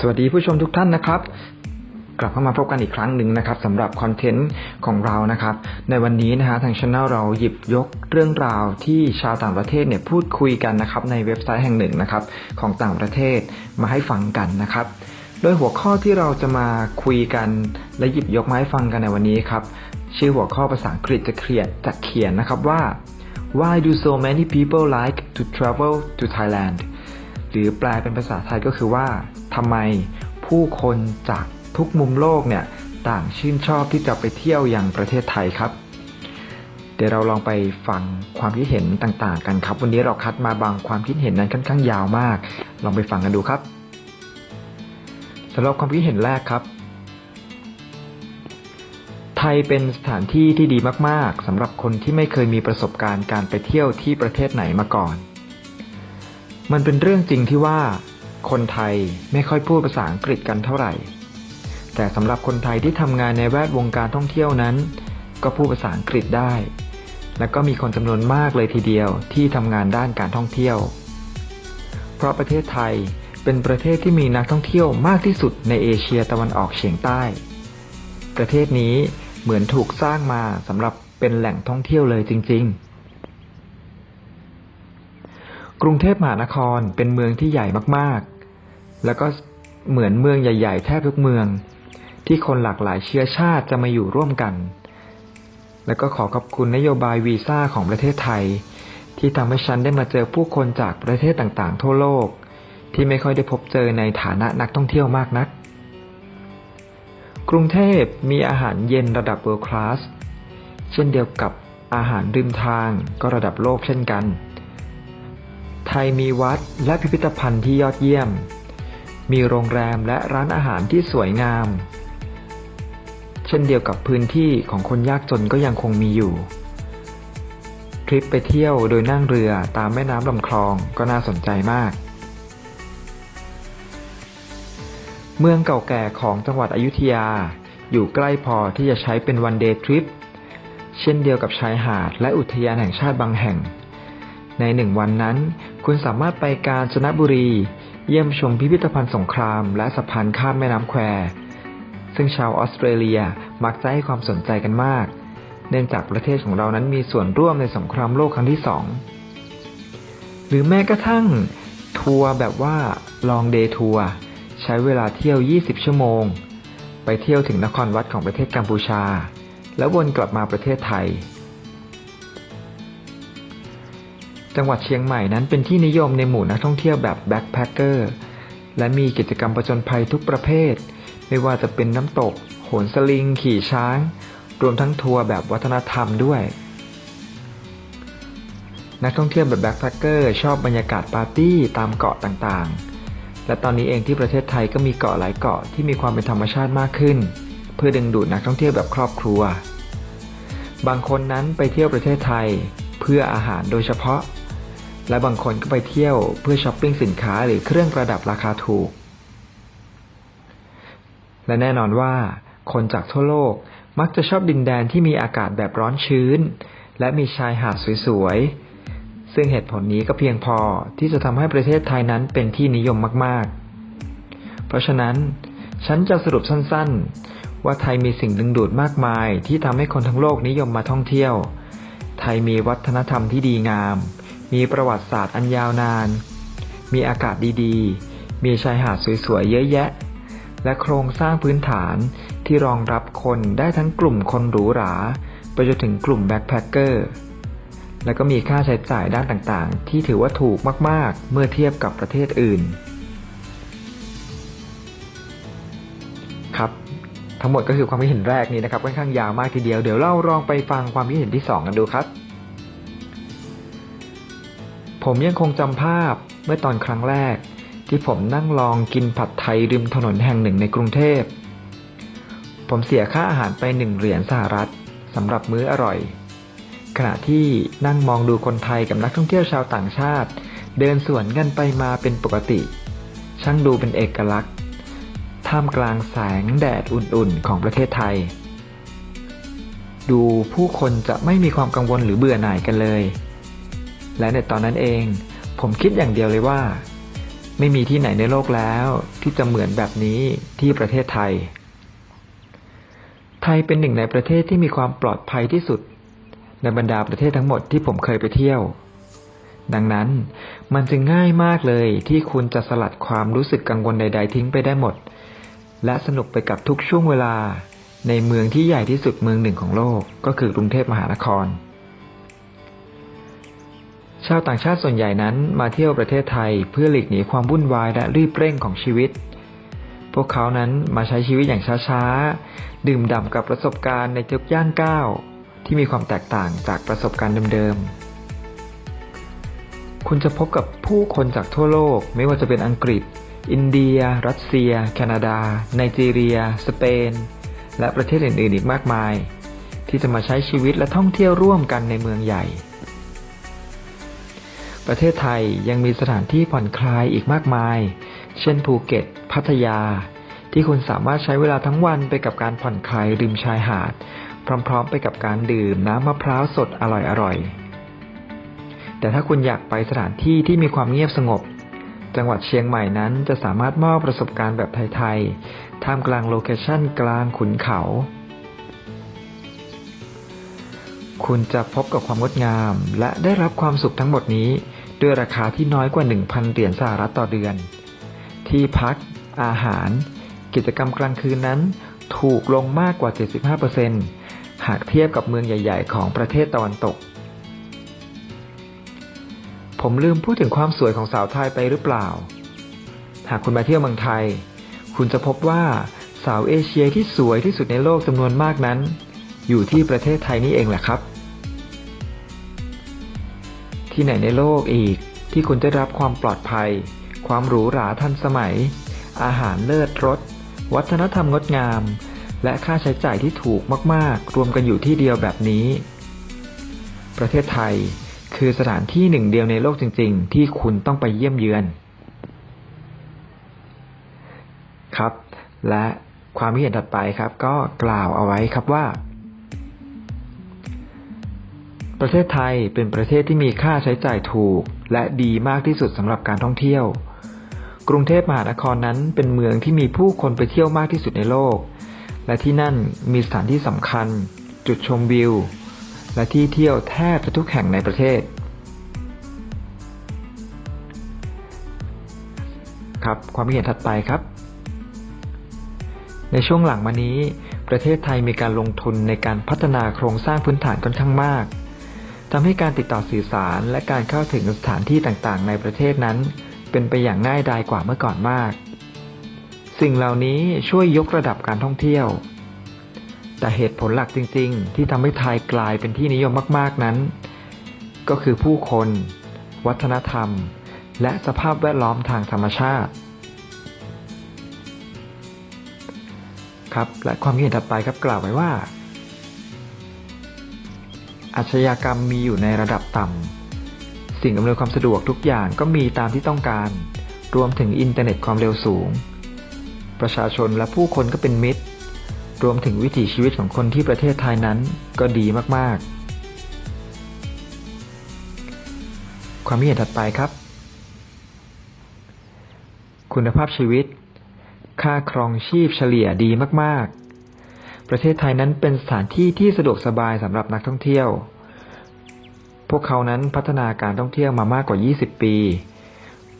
สวัสดีผู้ชมทุกท่านนะครับ กลับเข้ามาพบกันอีกครั้งหนึ่งนะครับสำหรับคอนเทนต์ของเรานะครับ ในวันนี้นะฮะทางช anel เราหยิบยกเรื่องราวที่ชาวต่างประเทศเนี่ยพูดคุยกันนะครับในเว็บไซต์แห่งหนึ่งนะครับของต่างประเทศมาให้ฟังกันนะครับ โดยหัวข้อที่เราจะมาคุยกันและหยิบยกมาให้ฟังกันในวันนี้ครับชื่อหัวข้อภาษาอังกฤษจะเขียนจะเขียนนะครับว่า why do so many people like to travel to Thailand หรือแปลเป็นภาษาไทยก็คือว่า ทำไมผู้คนจากทุกมุมโลกเนี่ยต่างชื่นชอบที่จะไปเที่ยวอย่างประเทศไทยครับ เดี๋ยวเราลองไปฟังความคิดเห็นต่างๆ กันครับ วันนี้เราคัดมาบางความคิดเห็นนั้นค่อนข้างยาวมาก ลองไปฟังกันดูครับสำหรับความคิดเห็นแรกครับ ไทยเป็นสถานที่ที่ดีมากๆสำหรับคนที่ไม่เคยมีประสบการณ์การไปเที่ยวที่ประเทศไหนมาก่อน มันเป็นเรื่องจริงที่ว่า คนไทยไม่ค่อยพูดภาษาอังกฤษกันเท่าไหร่ แต่สำหรับคนไทยที่ทำงานในแวดวงการท่องเที่ยวนั้น ก็พูดภาษาอังกฤษได้ และก็มีคนจำนวนมากเลยทีเดียวที่ทำงานด้านการท่องเที่ยว เพราะประเทศไทยเป็นประเทศที่มีนักท่องเที่ยวมากที่สุดในเอเชียตะวันออกเฉียงใต้ ประเทศนี้เหมือนถูกสร้างมาสำหรับเป็นแหล่งท่องเที่ยวเลยจริง ๆกรุงเทพมหานครเป็นเมืองที่ใหญ่มากๆ แล้วก็เหมือนเมืองใหญ่ ๆ แทบทุกเมือง ที่คนหลากหลายเชื้อชาติจะมาอยู่ร่วมกัน แล้วก็ขอขอบคุณนโยบายวีซ่าของประเทศไทย ที่ทำให้ฉันได้มาเจอผู้คนจากประเทศต่างๆ ทั่วโลก ที่ไม่ค่อยได้พบเจอในฐานะนักท่องเที่ยวมากนัก กรุงเทพมีอาหารเย็นระดับ world class เช่นเดียวกับอาหารริมทางก็ระดับโลกเช่นกัน ไทยมีวัดและพิพิธภัณฑ์ที่ยอดเยี่ยม มีโรงแรมและร้านอาหารที่สวยงาม เช่นเดียวกับพื้นที่ของคนยากจนก็ยังคงมีอยู่ ทริปไปเที่ยวโดยนั่งเรือตามแม่น้ำลำคลองก็น่าสนใจมาก เมืองเก่าแก่ของจังหวัดอยุธยา อยู่ใกล้พอที่จะใช้เป็นวันเดย์ทริปเช่นเดียวกับชายหาดและอุทยานแห่งชาติบางแห่ง ในหนึ่งวันนั้น คุณสามารถไปกาญจนบุรี เยี่ยมชมพิพิธภัณฑ์สงคราม และสะพานข้ามแม่น้ำแควซึ่งชาวออสเตรเลียมักจะให้ความสนใจกันมาก เนื่องจากประเทศของเรานั้นมีส่วนร่วมในสงครามโลกครั้งที่สองหรือแม้กระทั่ง ทัวร์แบบว่า long day ทัวร์ใช้เวลาเที่ยว 20 ชั่วโมง ไปเที่ยวถึงนครวัดของประเทศกัมพูชา แล้ววนกลับมาประเทศไทย จังหวัดเชียงใหม่นั้นเป็นที่นิยมในหมู่นักท่องเที่ยวแบบแบ็คแพคเกอร์และมีกิจกรรมประจนภัยทุกประเภท ไม่ว่าจะเป็นน้ำตก โหนสลิง ขี่ช้าง รวมทั้งทัวร์แบบวัฒนธรรมด้วย นักท่องเที่ยวแบบแบ็คแพคเกอร์ชอบบรรยากาศปาร์ตี้ตามเกาะต่างๆ และตอนนี้เองที่ประเทศไทยก็มีเกาะหลายเกาะที่มีความเป็นธรรมชาติมากขึ้น เพื่อดึงดูดนักท่องเที่ยวแบบครอบครัว บางคนนั้นไปเที่ยวประเทศไทย เพื่ออาหารโดยเฉพาะ และบางคนก็ไปเที่ยวเพื่อช้อปปิ้งสินค้าหรือเครื่องประดับราคาถูก และแน่นอนว่า คนจากทั่วโลกมักจะชอบดินแดนที่มีอากาศแบบร้อนชื้น และมีชายหาดสวยๆ ซึ่งเหตุผลนี้ก็เพียงพอที่จะทำให้ประเทศไทยนั้นเป็นที่นิยมมากๆ เพราะฉะนั้น ฉันจะสรุปสั้นๆ ว่าไทยมีสิ่งดึงดูดมากมายที่ทำให้คนทั้งโลกนิยมมาท่องเที่ยว ไทยมีวัฒนธรรมที่ดีงาม มีประวัติศาสตร์อันยาวนาน มีอากาศดีๆ มีชายหาดสวยๆ เยอะแยะ และโครงสร้างพื้นฐานที่รองรับคนได้ทั้งกลุ่มคนหรูหรา ไปจนถึงกลุ่มแบ็คแพคเกอร์ และก็มีค่าใช้จ่ายด้านต่างๆ ที่ถือว่าถูกมากๆ เมื่อเทียบกับประเทศอื่น ครับทั้งหมดก็คือความคิดเห็นแรกนี้นะครับค่อนข้างยาวมากทีเดียว เดี๋ยวเราลองไปฟังความคิดเห็นที่สองกันดูครับ ผมยังคงจำภาพเมื่อตอนครั้งแรก ที่ผมนั่งลองกินผัดไทยริมถนนแห่งหนึ่งในกรุงเทพ ผมเสียค่าอาหารไปหนึ่งเหรียญสหรัฐสำหรับมื้ออร่อย ขณะที่นั่งมองดูคนไทยกับนักท่องเที่ยวชาวต่างชาติ เดินสวนกันไปมาเป็นปกติ ช่างดูเป็นเอกลักษณ์ ท่ามกลางแสงแดดอุ่นๆของประเทศไทย ดูผู้คนจะไม่มีความกังวลหรือเบื่อหน่ายกันเลย และในตอนนั้นเอง ผมคิดอย่างเดียวเลยว่า ไม่มีที่ไหนในโลกแล้วที่จะเหมือนแบบนี้ที่ประเทศไทย ไทยเป็นหนึ่งในประเทศที่มีความปลอดภัยที่สุด ในบรรดาประเทศทั้งหมดที่ผมเคยไปเที่ยว ดังนั้นมันจึงง่ายมากเลยที่คุณจะสลัดความรู้สึกกังวลใด ๆ ทิ้งไปได้หมด และสนุกไปกับทุกช่วงเวลาในเมืองที่ใหญ่ที่สุดเมืองหนึ่งของโลกก็คือกรุงเทพมหานคร ชาวต่างชาติส่วนใหญ่นั้นมาเที่ยวประเทศไทยเพื่อหลีกหนีความวุ่นวายและรีบเร่งของชีวิต พวกเขานั้นมาใช้ชีวิตอย่างช้าๆ ดื่มด่ำกับประสบการณ์ในทุกย่างก้าว ที่มีความแตกต่างจากประสบการณ์เดิมๆ คุณจะพบกับผู้คนจากทั่วโลกไม่ว่าจะเป็นอังกฤษ อินเดีย รัสเซีย แคนาดา ไนจีเรีย สเปน และประเทศอื่นๆ อีกมากมาย ที่จะมาใช้ชีวิตและท่องเที่ยวร่วมกันในเมืองใหญ่ ประเทศไทยยังมีสถานที่ผ่อนคลายอีกมากมาย เช่นภูเก็ต พัทยา ที่คุณสามารถใช้เวลาทั้งวันไปกับการผ่อนคลายริมชายหาด พร้อมๆ ไปกับการดื่มน้ำมะพร้าวสดอร่อยๆ แต่ถ้าคุณอยากไปสถานที่ที่มีความเงียบสงบ จังหวัดเชียงใหม่นั้นจะสามารถมอบประสบการณ์แบบไทยๆ ท่ามกลางโลเคชั่นกลางขุนเขาคุณจะพบกับความงดงามและได้รับความสุขทั้งหมดนี้ ด้วยราคาที่น้อยกว่า 1,000 เหรียญสหรัฐต่อเดือน ที่พัก อาหาร กิจกรรมกลางคืนนั้น ถูกลงมากกว่า 75%หากเทียบกับเมืองใหญ่ ๆ ของประเทศตะวันตก ผมลืมพูดถึงความสวยของสาวไทยไปหรือเปล่า หากคุณมาเที่ยวเมืองไทย คุณจะพบว่าสาวเอเชียที่สวยที่สุดในโลกจำนวนมากนั้น อยู่ที่ประเทศไทยนี่เองแหละครับ ที่ไหนในโลกอีก ที่คุณจะรับความปลอดภัย ความหรูหราทันสมัย อาหารเลิศรส วัฒนธรรมงดงาม และค่าใช้จ่ายที่ถูกมาก ๆ รวมกันอยู่ที่เดียวแบบนี้ ประเทศไทยคือสถานที่หนึ่งเดียวในโลกจริง ๆ ที่คุณต้องไปเยี่ยมเยือน ครับ และความคิดเห็นถัดไปครับ ก็กล่าวเอาไว้ครับว่า ประเทศไทยเป็นประเทศที่มีค่าใช้จ่ายถูก และดีมากที่สุดสำหรับการท่องเที่ยว กรุงเทพมหานครนั้นเป็นเมืองที่มีผู้คนไปเที่ยวมากที่สุดในโลก และที่นั่นมีสถานที่สำคัญ จุดชมวิว และที่เที่ยวแทบจะทุกแห่งในประเทศ ครับความเห็นถัดไปครับ ในช่วงหลังมานี้ ประเทศไทยมีการลงทุนในการพัฒนาโครงสร้างพื้นฐานค่อนข้างมาก ทำให้การติดต่อสื่อสารและการเข้าถึงสถานที่ต่างๆ ในประเทศนั้น เป็นไปอย่างง่ายดายกว่าเมื่อก่อนมาก สิ่งเหล่านี้ช่วยยกระดับการท่องเที่ยว แต่เหตุผลหลักจริง ๆ ที่ทำให้ไทยกลายเป็นที่นิยมมากๆนั้น ก็คือผู้คน วัฒนธรรม และสภาพแวดล้อมทางธรรมชาติ ครับและความคิดเห็นถัดไปครับกล่าวไว้ว่า อาชญากรรมมีอยู่ในระดับต่ำ สิ่งอำนวยความสะดวกทุกอย่างก็มีตามที่ต้องการ รวมถึงอินเทอร์เน็ตความเร็วสูง ประชาชนและผู้คนก็เป็นมิตร รวมถึงวิถีชีวิตของคนที่ประเทศไทยนั้นก็ดีมากๆ ความเห็นถัดไปครับ คุณภาพชีวิต ค่าครองชีพเฉลี่ยดีมากๆ ประเทศไทยนั้นเป็นสถานที่ที่สะดวกสบายสำหรับนักท่องเที่ยว พวกเขานั้นพัฒนาการท่องเที่ยวมามากกว่า 20 ปี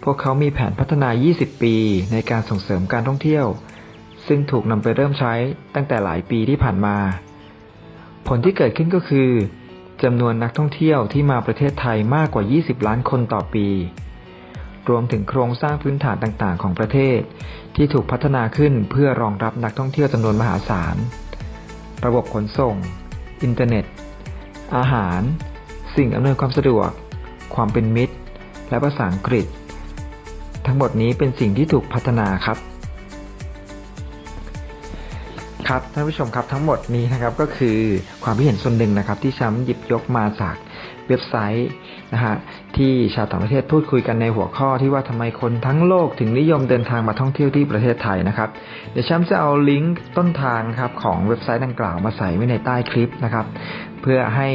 พวกเขามีแผนพัฒนา 20 ปี ในการส่งเสริมการท่องเที่ยว ซึ่งถูกนำไปเริ่มใช้ตั้งแต่หลายปีที่ผ่านมา ผลที่เกิดขึ้นก็คือจำนวนนักท่องเที่ยวที่มาประเทศไทยมากกว่า 20 ล้านคนต่อปี รวมถึงโครงสร้างพื้นฐานต่างๆ ของประเทศ ที่ถูกพัฒนาขึ้นเพื่อรองรับนักท่องเที่ยวจำนวนมหาศาล ระบบขนส่ง อินเทอร์เน็ต อาหาร สิ่งอำนวยความสะดวก ความเป็นมิตร และภาษาอังกฤษ ทั้งหมดนี้เป็นสิ่งที่ถูกพัฒนาครับ ครับท่านผู้ชมครับทั้งหมดนี้นะครับก็คือความคิดเห็นส่วนหนึ่งนะครับที่ช้ำหยิบยกมาจากเว็บไซต์นะฮะ ที่ชาวต่างประเทศพูดคุยกันในหัวข้อที่ว่าทำไมคนทั้งโลกถึงนิยมเดินทางมาท่องเที่ยวที่ประเทศไทยนะครับ เดี๋ยวแชมป์จะเอาลิงก์ต้นทางครับของเว็บไซต์ดังกล่าวมาใส่ไว้ในใต้คลิปนะครับ เพื่อให้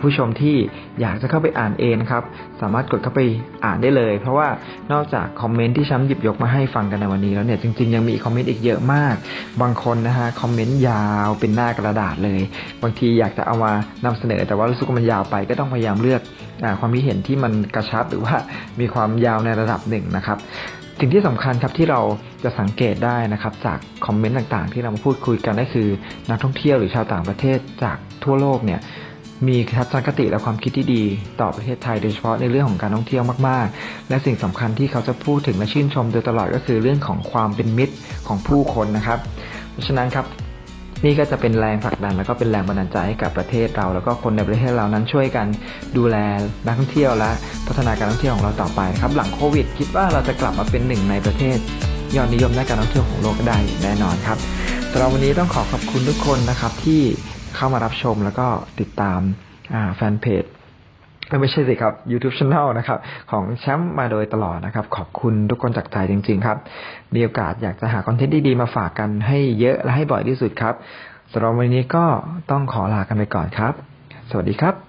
ผู้ชมที่อยากจะเข้าไปอ่านเองนะครับ สามารถกดเข้าไปอ่านได้เลย เพราะว่านอกจากคอมเมนต์ที่ชมป์หยิบยกมาให้ฟังกันในวันนี้แล้วเนี่ยจริงๆยังมีคอมเมนต์อีกเยอะมาก บางคนนะฮะคอมเมนต์ยาวเป็นหน้ากระดาษเลย บางทีอยากจะเอามานำเสนอ แต่ว่ารู้สึกว่ามันยาวไปก็ต้องพยายามเลือกอความคิดเห็นที่มันกระชับหรือว่ามีความยาวในระดับหนึ่งนะครับ สิ่งที่สำคัญครับที่เราจะสังเกตได้นะครับจากคอมเมนต์ต่างๆ ที่เรามาพูดคุยกันก็คือนักท่องเที่ยวหรือชาวต่างประเทศจากทั่วโลกเนี่ยมีทัศนคติและความคิดที่ดีต่อประเทศไทยโดยเฉพาะในเรื่องของการท่องเที่ยวมากๆ และสิ่งสำคัญที่เขาจะพูดถึงและชื่นชมโดยตลอดก็คือเรื่องของความเป็นมิตรของผู้คนนะครับ เพราะฉะนั้นครับ นี่ก็จะเป็นแรงผลักดันแล้วก็เป็นแรงบันดาลใจให้กับประเทศเรา แล้วก็คนในประเทศเรานั้นช่วยกันดูแลนักท่องเที่ยวและพัฒนาการท่องเที่ยวของเราต่อไปครับหลังโควิด คิดว่าเราจะกลับมาเป็นหนึ่งในประเทศ ยอดนิยมด้านการท่องเที่ยวของโลกได้แน่นอนครับสำหรับวันนี้ต้องขอขอบคุณทุกคนนะครับที่เข้ามารับชมแล้วก็ติดตามแฟนเพจ ไม่ใช่สิครับ YouTube Channel นะครับ ของแชมป์มาโดยตลอดนะครับ ขอบคุณทุกคนจากใจจริง ๆ ครับ มีโอกาสอยากจะหาคอนเทนต์ดีๆ มาฝากกันให้เยอะและให้บ่อยที่สุดครับสำหรับวันนี้ก็ต้องขอลากันไปก่อนครับ สวัสดีครับ